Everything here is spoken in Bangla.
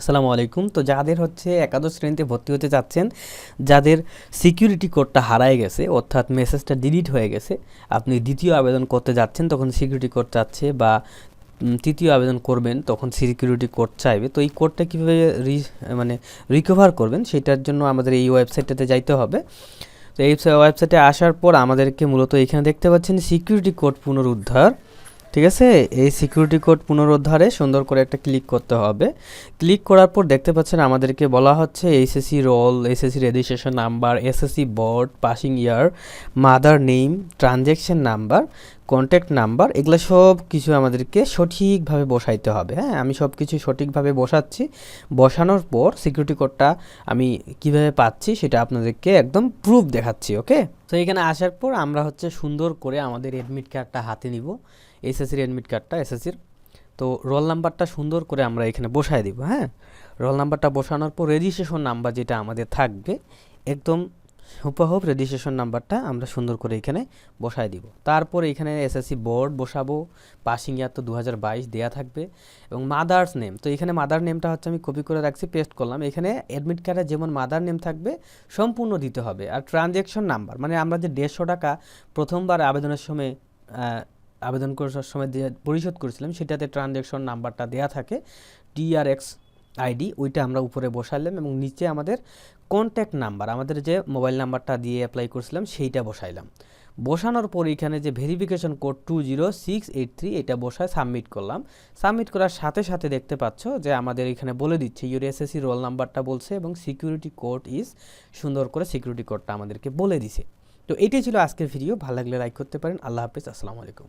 আসসালামু আলাইকুম। তো যাদের হচ্ছে একাদশ শ্রেণীতে ভর্তি হতে চাচ্ছেন, যাদের সিকিউরিটি কোডটা হারায় গেছে, অর্থাৎ মেসেজটা ডিলিট হয়ে গেছে, আপনি দ্বিতীয় আবেদন করতে যাচ্ছেন, তখন সিকিউরিটি কোড চাচ্ছে বা তৃতীয় আবেদন করবেন, তখন সিকিউরিটি কোড চাইবে। তো এই কোডটা কীভাবে রি মানে রিকভার করবেন, সেটার জন্য আমাদের এই ওয়েবসাইটটাতে যাইতে হবে। তো এই ওয়েবসাইটে আসার পর আমাদেরকে মূলত এখানে দেখতে পাচ্ছেন সিকিউরিটি কোড পুনরুদ্ধার। ঠিক আছে? এই সিকিউরিটি কোড পুনরুদ্ধারে সুন্দর করে একটা ক্লিক করতে হবে। ক্লিক করার পর দেখতে পাচ্ছেন আমাদেরকে বলা হচ্ছে SSC roll SSC registration number SSC board passing year mother name transaction number contact number এগুলো সব কিছু আমাদেরকে সঠিকভাবে বসাইতে হবে হ্যাঁ? আমি সব কিছু সঠিকভাবে বসাচ্ছি। বসানোর পর সিকিউরিটি কোডটা আমি কীভাবে পাচ্ছি সেটা আপনাদেরকে একদম প্রুফ দেখাচ্ছি ওকে তো এখানে আসার পর আমরা হচ্ছে সুন্দর করে আমাদের অ্যাডমিট কার্ডটা হাতে নিব। এসএসসির অ্যাডমিট কার্ডটা এসএসসির তো রোল নাম্বারটা সুন্দর করে আমরা এখানে বসায় দিব হ্যাঁ? রোল নাম্বারটা বসানোর পর রেজিস্ট্রেশন নাম্বার যেটা আমাদের থাকবে, একদম হুপাহুপ রেজিস্ট্রেশন নাম্বারটা আমরা সুন্দর করে এখানে বসায় দিব। তারপর এখানে এসএসসি বোর্ড বসাবো পাসিং ইয়ার তো দু হাজার বাইশ দেওয়া থাকবে এবং মাদার্স নেম তো এখানে মাদার নেমটা হচ্ছে আমি কপি করে রাখছি পেস্ট করলাম। এখানে অ্যাডমিট কার্ডে যেমন মাদার নেম থাকবে, সম্পূর্ণ দিতে হবে। আর ট্রানজ্যাকশন নাম্বার মানে আমরা যে দেড়শো টাকা প্রথমবার আবেদনের সময় আবেদন করার সময় পরিশোধ করেছিলাম, সেটাতে ট্রানজ্যাকশন নাম্বারটা দেয়া থাকে টিআরএক্স আইডি, ওইটা আমরা উপরে বসাইলাম এবং নিচে আমাদের কন্ট্যাক্ট নাম্বার আমাদের যে মোবাইল নাম্বারটা দিয়ে অ্যাপ্লাই করছিলাম সেইটা বসাইলাম। বসানোর পর এখানে যে verification code two zero six eight three এটা বসায় সাবমিট করলাম। সাবমিট করার সাথে সাথে দেখতে পাচ্ছ যে আমাদের এখানে বলে দিচ্ছে ইউর এসএসসি রোল নাম্বারটা বলছে এবং সিকিউরিটি কোড ইজ সুন্দর করে সিকিউরিটি কোডটা আমাদেরকে বলে দিছে। তো এটাই ছিল আজকের ভিডিও ভালো লাগলে লাইক করতে পারেন। আল্লাহ হাফিজ, আসসালামু আলাইকুম।